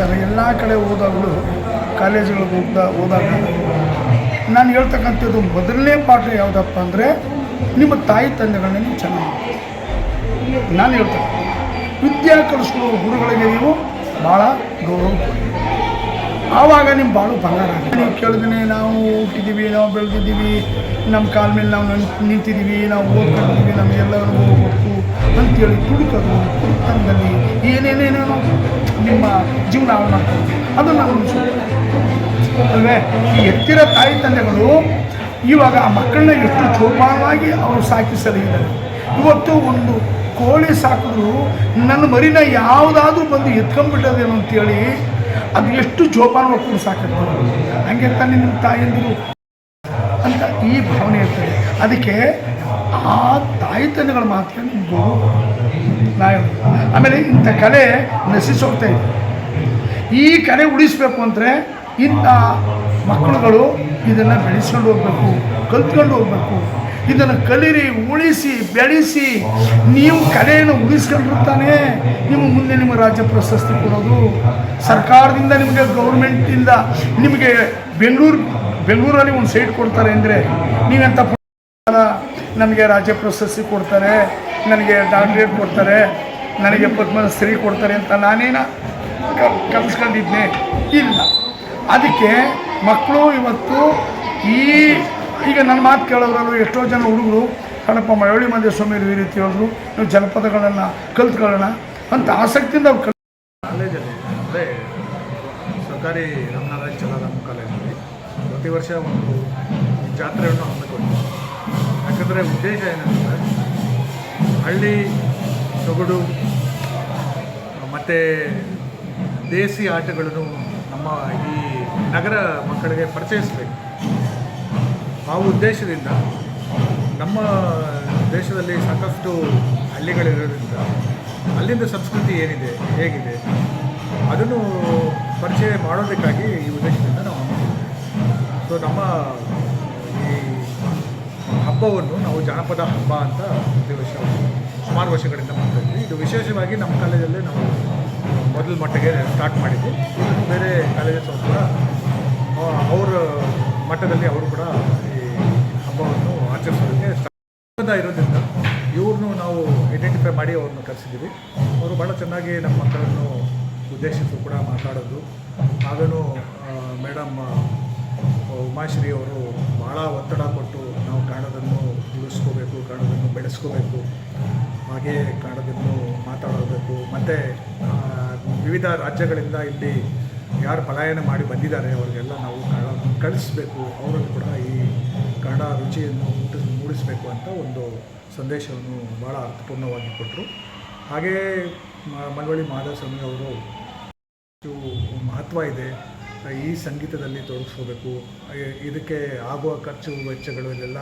Sir, ಎಲ್ಲ ಕಡೆ ಹೋದಾಗಲೂ ಕಾಲೇಜುಗಳಿಗೆ ಹೋಗ್ತಾ ಹೋದಾಗ ನಾನು ಹೇಳ್ತಕ್ಕಂಥದ್ದು ಮೊದಲನೇ ಪಾಠ ಯಾವುದಪ್ಪ ಅಂದರೆ ನಿಮ್ಮ ತಾಯಿ ತಂದೆಗಳನ್ನ ನೀವು ಚೆನ್ನಾಗಿ ನಾನು ಹೇಳ್ತೇನೆ, ವಿದ್ಯಾ ಕಲಿಸ್ಕೊಳ್ಳೋ ಗುರುಗಳಿಗೆ ನೀವು ಭಾಳ ಗೌರವ ಆವಾಗ ನಿಮ್ಮ ಬಾಳು ಬಂಗಾರ ನೀವು ಕೇಳಿದ್ರೆ ನಾವು ಹುಟ್ಟಿದ್ದೀವಿ ನಾವು ಬೆಳೆದಿದ್ದೀವಿ ನಮ್ಮ ಕಾಲ ಮೇಲೆ ನಾವು ನಿಂತ್- ನಿಂತಿದ್ದೀವಿ ನಾವು ಓದ್ಕೊಂಡಿದ್ದೀವಿ ನಮಗೆಲ್ಲರಿಗೂ ಗೊತ್ತು ಅಂತೇಳಿ ತುಡುಕೋದು ಕುರ್ತನದಲ್ಲಿ ಏನೇನೇನೇನೋ ನಿಮ್ಮ ಜೀವನವನ್ನು ಅದು ನಾವು ಅಲ್ವೇ? ಈ ಎತ್ತಿರ ತಾಯಿ ತಂದೆಗಳು ಇವಾಗ ಆ ಮಕ್ಕಳನ್ನ ಎಷ್ಟು ಜೋಪಾನವಾಗಿ ಅವರು ಸಾಕಿ ಸಲಹಿದ್ದಾರೆ ಇವತ್ತು ಒಂದು ಕೋಳಿ ಸಾಕಿದ್ರು, ನನ್ನ ಮರಿನ ಯಾವುದಾದ್ರೂ ಬಂದು ಎತ್ಕೊಂಡ್ಬಿಟ್ಟದೇನೋ ಅಂತೇಳಿ ಅದು ಎಷ್ಟು ಜೋಪಾನವಾಗಿ ಕೂಡ ಸಾಕಿರ್ತಾರೆ ಹಂಗೆ ತಾನೆ ನಿಮ್ಮ ತಾಯಂದಿರು ಅಂತ ಈ ಭಾವನೆ ಇರ್ತದೆ. ಅದಕ್ಕೆ ಆ ತಾಯಿ ತಂದೆಗಳು ಮಾತ್ರ ನಿಮ್ಗೆ ನಾ ಹೇಳೋದು. ಆಮೇಲೆ ಇಂಥ ಕಲೆ ನಶಿಸೋಗ್ತಾ ಇದೆ. ಈ ಕಲೆ ಉಳಿಸ್ಬೇಕು ಅಂದರೆ ಇಂಥ ಮಕ್ಕಳುಗಳು ಇದನ್ನು ಬೆಳೆಸ್ಕೊಂಡು ಹೋಗ್ಬೇಕು, ಕಲ್ತ್ಕೊಂಡು ಹೋಗ್ಬೇಕು. ಇದನ್ನು ಕಲಿರಿ, ಉಳಿಸಿ, ಬೆಳೆಸಿ. ನೀವು ಕಲೆಯನ್ನು ಉಳಿಸ್ಕೊಂಡಿರ್ತಾನೆ ನಿಮ್ಮ ಮುಂದೆ ನಿಮ್ಮ ರಾಜ್ಯ ಪ್ರಶಸ್ತಿ ಕೊಡೋದು. ಸರ್ಕಾರದಿಂದ ನಿಮಗೆ ಗೌರ್ಮೆಂಟಿಂದ ನಿಮಗೆ ಬೆಂಗಳೂರು, ಬೆಂಗಳೂರಲ್ಲಿ ಒಂದು ಸೈಟ್ ಕೊಡ್ತಾರೆ ಅಂದರೆ ನೀವೆಂಥ ನಮಗೆ ರಾಜ್ಯ ಪ್ರಶಸ್ತಿ ಕೊಡ್ತಾರೆ. ನನಗೆ ಡಾಕ್ಟ್ರೇಟ್ ಕೊಡ್ತಾರೆ, ನನಗೆ ಪದ್ಮಶ್ರೀ ಕೊಡ್ತಾರೆ ಅಂತ ನಾನೇನ ಕ- ಕಲ್ಸ್ಕೊಂಡಿದ್ನೆ. ಇಲ್ಲ. ಅದಕ್ಕೆ ಮಕ್ಕಳು ಇವತ್ತು ಈ ಈಗ ನನ್ನ ಮಾತು ಕೇಳೋದ್ರಲ್ಲೂ ಎಷ್ಟೋ ಜನ ಹುಡುಗರು, ಕಣಪ್ಪ ಮಳವಳ್ಳಿ ಮಂದಿರ ಸ್ವಾಮಿಯವರು ಈ ರೀತಿ ಹೇಳಿದ್ರು, ನೀವು ಜನಪದಗಳನ್ನು ಕಲ್ತ್ಕೊಳ್ಳೋಣ ಅಂತ ಆಸಕ್ತಿಯಿಂದ ಅವ್ರು ಕಲ್ ಕಾಲೇಜಲ್ಲಿ ಅಂದರೆ ಸರ್ಕಾರಿ ರಾಮನಾರಾಯಣ ಚಲಾರಾಮ್ ಕಾಲೇಜಲ್ಲಿ ಪ್ರತಿ ವರ್ಷ ಒಂದು ಜಾತ್ರೆಯನ್ನು ಹಮ್ಮಿಕೊಂಡಿದ್ದೆ ಯಾಕಂದರೆ ಉದ್ದೇಶ ಏನಂದರೆ ಹಳ್ಳಿ ಸೊಗಡು, ಮತ್ತು ದೇಸಿ ಆಟಗಳನ್ನು ನಮ್ಮ ಈ ನಗರ ಮಕ್ಕಳಿಗೆ ಪರಿಚಯಿಸಬೇಕು. ಆ ಉದ್ದೇಶದಿಂದ ನಮ್ಮ ದೇಶದಲ್ಲಿ ಸಾಕಷ್ಟು ಹಳ್ಳಿಗಳಿರೋದ್ರಿಂದ ಅಲ್ಲಿಂದ ಸಂಸ್ಕೃತಿ ಏನಿದೆ, ಹೇಗಿದೆ, ಅದನ್ನು ಪರಿಚಯ ಮಾಡೋದಕ್ಕಾಗಿ ಈ ಉದ್ದೇಶದಿಂದ ನಾವು ಸೊ ನಮ್ಮ ಹಬ್ಬವನ್ನು ನಾವು ಜಾನಪದ ಹಬ್ಬ ಅಂತ ಪ್ರತಿ ವರ್ಷ ಸುಮಾರು ವರ್ಷಗಳಿಂದ ಮಾಡ್ತಾ ಇದ್ವಿ. ಇದು ವಿಶೇಷವಾಗಿ ನಮ್ಮ ಕಾಲೇಜಲ್ಲೇ ನಾವು ಮೊದಲ ಮಟ್ಟಿಗೆ ಸ್ಟಾರ್ಟ್ ಮಾಡಿದ್ವಿ. ಇದನ್ನು ಬೇರೆ ಕಾಲೇಜಸ್ ಕೂಡ ಅವರ ಮಟ್ಟದಲ್ಲಿ ಅವರು ಕೂಡ ಈ ಹಬ್ಬವನ್ನು ಆಚರಿಸೋದಕ್ಕೆ ಸ್ಟಾರ್ಟ್ ಇರೋದ್ರಿಂದ ಇವ್ರನ್ನೂ ನಾವು ಐಡೆಂಟಿಫೈ ಮಾಡಿ ಅವ್ರನ್ನ ಕರೆಸಿದ್ದೀವಿ. ಅವರು ಭಾಳ ಚೆನ್ನಾಗಿ ನಮ್ಮ ಮಕ್ಕಳನ್ನು ಉದ್ದೇಶಿಸಿ ಕೂಡ ಮಾತಾಡೋದು. ಹಾಗೂ ಮೇಡಮ್ ಉಮಾಶ್ರೀ ಅವರು ಭಾಳ ಒತ್ತಡ ಕೊಟ್ಟು ಕನ್ನಡವನ್ನು ಉಳಿಸ್ಕೋಬೇಕು ಕನ್ನಡವನ್ನು ಬೆಳೆಸ್ಕೋಬೇಕು, ಹಾಗೇ ಕನ್ನಡವನ್ನು ಮಾತಾಡಬೇಕು ಮತ್ತು ವಿವಿಧ ರಾಜ್ಯಗಳಿಂದ ಇಲ್ಲಿ ಯಾರು ಪಲಾಯನ ಮಾಡಿ ಬಂದಿದ್ದಾರೆ, ಅವರಿಗೆಲ್ಲ ನಾವು ಕನ್ನಡ ಕಳಿಸ್ಬೇಕು ಅವರಲ್ಲಿ ಕೂಡ ಈ ಕನ್ನಡ ರುಚಿಯನ್ನು ಮೂಡಿಸಬೇಕು ಅಂತ ಒಂದು ಸಂದೇಶವನ್ನು ಭಾಳ ಅರ್ಥಪೂರ್ಣವಾಗಿ ಕೊಟ್ಟರು. ಹಾಗೆಯೇ ಮಳವಳ್ಳಿ ಮಾಧವಸ್ವಾಮಿ ಅವರು ಮಹತ್ವ ಇದೆ. ಈ ಸಂಗೀತದಲ್ಲಿ ತೊಡಗಿಸ್ಕೋಬೇಕು ಇದಕ್ಕೆ ಆಗುವ ಖರ್ಚು, ವೆಚ್ಚಗಳು ಇಲ್ಲೆಲ್ಲ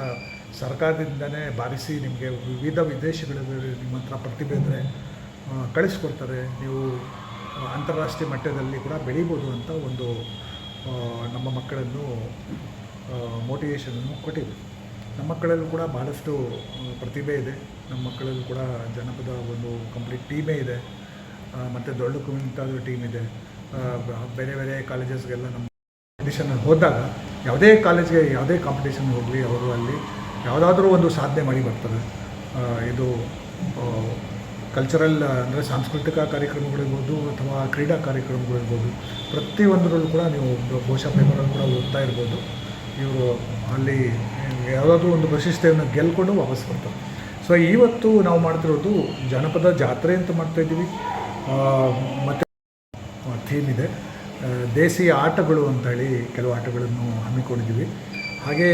ಸರ್ಕಾರದಿಂದನೇ ಬಾರಿಸಿ ನಿಮಗೆ ವಿವಿಧ ವಿದೇಶಗಳಲ್ಲಿ ನಿಮ್ಮ ಹತ್ರ ಪ್ರತಿಭೆ ಇದ್ದರೆ ಕಳಿಸ್ಕೊಡ್ತಾರೆ. ನೀವು ಅಂತಾರಾಷ್ಟ್ರೀಯ ಮಟ್ಟದಲ್ಲಿ ಕೂಡ ಬೆಳಿಬೋದು ಅಂತ ಒಂದು ನಮ್ಮ ಮಕ್ಕಳನ್ನು ಮೋಟಿವೇಶನನ್ನು ಕೊಟ್ಟಿದೆ. ನಮ್ಮ ಮಕ್ಕಳಲ್ಲೂ ಕೂಡ ಭಾಳಷ್ಟು ಪ್ರತಿಭೆ ಇದೆ. ನಮ್ಮ ಮಕ್ಕಳಲ್ಲೂ ಕೂಡ ಜನಪದ ಒಂದು ಕಂಪ್ಲೀಟ್ ಟೀಮೇ ಇದೆ. ಮತ್ತು ದೊಡ್ಡ ಕುಮಿಂತಾದ ಟೀಮ್ ಇದೆ. ಬೇರೆ ಬೇರೆ ಕಾಲೇಜಸ್ಗೆಲ್ಲ ನಮ್ಮ ಕಾಂಪಿಟೇಷನ್ ಹೋದಾಗ ಯಾವುದೇ ಕಾಲೇಜ್ಗೆ ಯಾವುದೇ ಕಾಂಪಿಟೇಷನ್ ಹೋಗಲಿ, ಅವರು ಅಲ್ಲಿ ಯಾವುದಾದ್ರೂ ಒಂದು ಸಾಧನೆ ಮಾಡಿ ಬರ್ತಾರೆ. ಇದು ಕಲ್ಚರಲ್ ಅಂದರೆ ಸಾಂಸ್ಕೃತಿಕ ಕಾರ್ಯಕ್ರಮಗಳಿರ್ಬೋದು ಅಥವಾ ಕ್ರೀಡಾ ಕಾರ್ಯಕ್ರಮಗಳಿರ್ಬೋದು ಪ್ರತಿಯೊಂದರಲ್ಲೂ ಕೂಡ ನೀವು ಬಹುಶಃ ಪೇಪರಲ್ಲಿ ಕೂಡ ಓದ್ತಾ ಇರ್ಬೋದು. ಇವರು ಅಲ್ಲಿ ಯಾವುದಾದ್ರೂ ಒಂದು ಪ್ರಶಸ್ತಿಯನ್ನು ಗೆಲ್ಕೊಂಡು ವಾಪಸ್ ಬರ್ತಾರೆ. ಸೊ ಇವತ್ತು ನಾವು ಮಾಡ್ತಿರೋದು ಜನಪದ ಜಾತ್ರೆ ಅಂತ ಮಾಡ್ತಾ ಇದ್ದೀವಿ. ಮತ್ತು ಥೀಮ್ ಇದೆ ದೇಸಿ ಆಟಗಳು ಅಂತೇಳಿ ಕೆಲವು ಆಟಗಳನ್ನು ಹಮ್ಮಿಕೊಂಡಿದ್ದೀವಿ. ಹಾಗೆ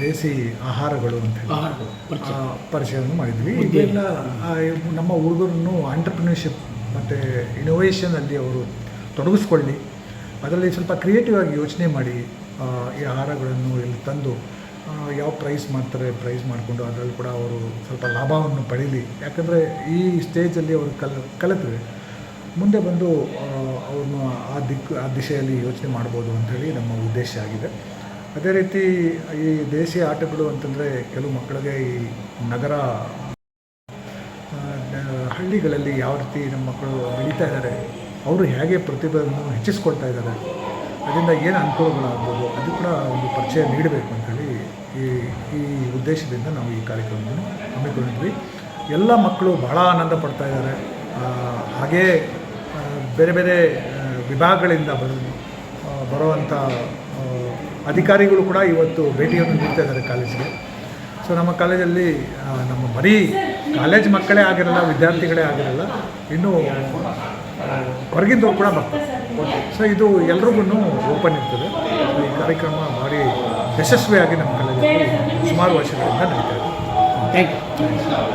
ದೇಸಿ ಆಹಾರಗಳು ಅಂತ ಪರಿಚಯವನ್ನು ಮಾಡಿದ್ವಿ. ಇದೆಲ್ಲ ನಮ್ಮ ಹುಡುಗರನ್ನು ಆಂಟರ್ಪ್ರಿನರ್ಶಿಪ್ ಮತ್ತು ಇನೋವೇಷನಲ್ಲಿ ಅವರು ತೊಡಗಿಸ್ಕೊಳ್ಳಿ. ಅದರಲ್ಲಿ ಸ್ವಲ್ಪ ಕ್ರಿಯೇಟಿವ್ ಆಗಿ ಯೋಚನೆ ಮಾಡಿ ಈ ಆಹಾರಗಳನ್ನು ಇಲ್ಲಿ ತಂದು ಯಾವ ಪ್ರೈಸ್ ಮಾಡ್ತಾರೆ ಪ್ರೈಸ್ ಮಾಡಿಕೊಂಡು ಅದರಲ್ಲಿ ಕೂಡ ಅವರು ಸ್ವಲ್ಪ ಲಾಭವನ್ನು ಪಡೀಲಿ. ಯಾಕಂದರೆ ಈ ಸ್ಟೇಜಲ್ಲಿ ಅವರು ಕಲ್ ಕಲಿತ್ರೆ ಮುಂದೆ ಬಂದು ಅವ್ರನ್ನ ಆ ದಿಕ್ಕು, ಆ ದಿಶೆಯಲ್ಲಿ ಯೋಚನೆ ಮಾಡ್ಬೋದು ಅಂಥೇಳಿ ನಮ್ಮ ಉದ್ದೇಶ ಆಗಿದೆ. ಅದೇ ರೀತಿ ಈ ದೇಶೀಯ ಆಟಗಳು ಅಂತಂದರೆ ಕೆಲವು ಮಕ್ಕಳಿಗೆ ಈ ನಗರ ಹಳ್ಳಿಗಳಲ್ಲಿ ಯಾವ ರೀತಿ ನಮ್ಮ ಮಕ್ಕಳು ಬೆಳೀತಾ ಇದ್ದಾರೆ, ಅವರು ಹೇಗೆ ಪ್ರತಿಭೆಯನ್ನು ಹೆಚ್ಚಿಸ್ಕೊಳ್ತಾ ಇದ್ದಾರೆ, ಅದರಿಂದ ಏನು ಅನುಕೂಲಗಳಾಗ್ಬೋದು, ಅದು ಕೂಡ ಒಂದು ಪರಿಚಯ ನೀಡಬೇಕು ಅಂತೇಳಿ ಈ ಈ ಉದ್ದೇಶದಿಂದ ನಾವು ಈ ಕಾರ್ಯಕ್ರಮವನ್ನು ಹಮ್ಮಿಕೊಂಡಿದ್ವಿ. ಎಲ್ಲ ಮಕ್ಕಳು ಬಹಳ ಆನಂದ ಪಡ್ತಾ ಇದ್ದಾರೆ. ಹಾಗೇ ಬೇರೆ ಬೇರೆ ವಿಭಾಗಗಳಿಂದ ಬರೋ ಬರುವಂಥ ಅಧಿಕಾರಿಗಳು ಕೂಡ ಇವತ್ತು ಭೇಟಿಯನ್ನು ನೀಡ್ತಾ ಇದ್ದಾರೆ ಕಾಲೇಜಿಗೆ. ಸೊ ನಮ್ಮ ಕಾಲೇಜಲ್ಲಿ ನಮ್ಮ ಬರೀ ಕಾಲೇಜ್ ಮಕ್ಕಳೇ ಆಗಿರಲ್ಲ, ವಿದ್ಯಾರ್ಥಿಗಳೇ ಆಗಿರಲ್ಲ, ಇನ್ನೂ ಹೊರಗಿಂದವ್ರು ಕೂಡ ಬರ್ತಾರೆ. ಸೊ ಇದು ಎಲ್ರಿಗೂ ಓಪನ್ ಇರ್ತದೆ. ಈ ಕಾರ್ಯಕ್ರಮ ಭಾರಿ ಯಶಸ್ವಿಯಾಗಿ ನಮ್ಮ ಕಾಲೇಜಲ್ಲಿ ಸುಮಾರು ವರ್ಷಗಳಿಂದ ನಡೀತಾ ಇದೆ. Thank you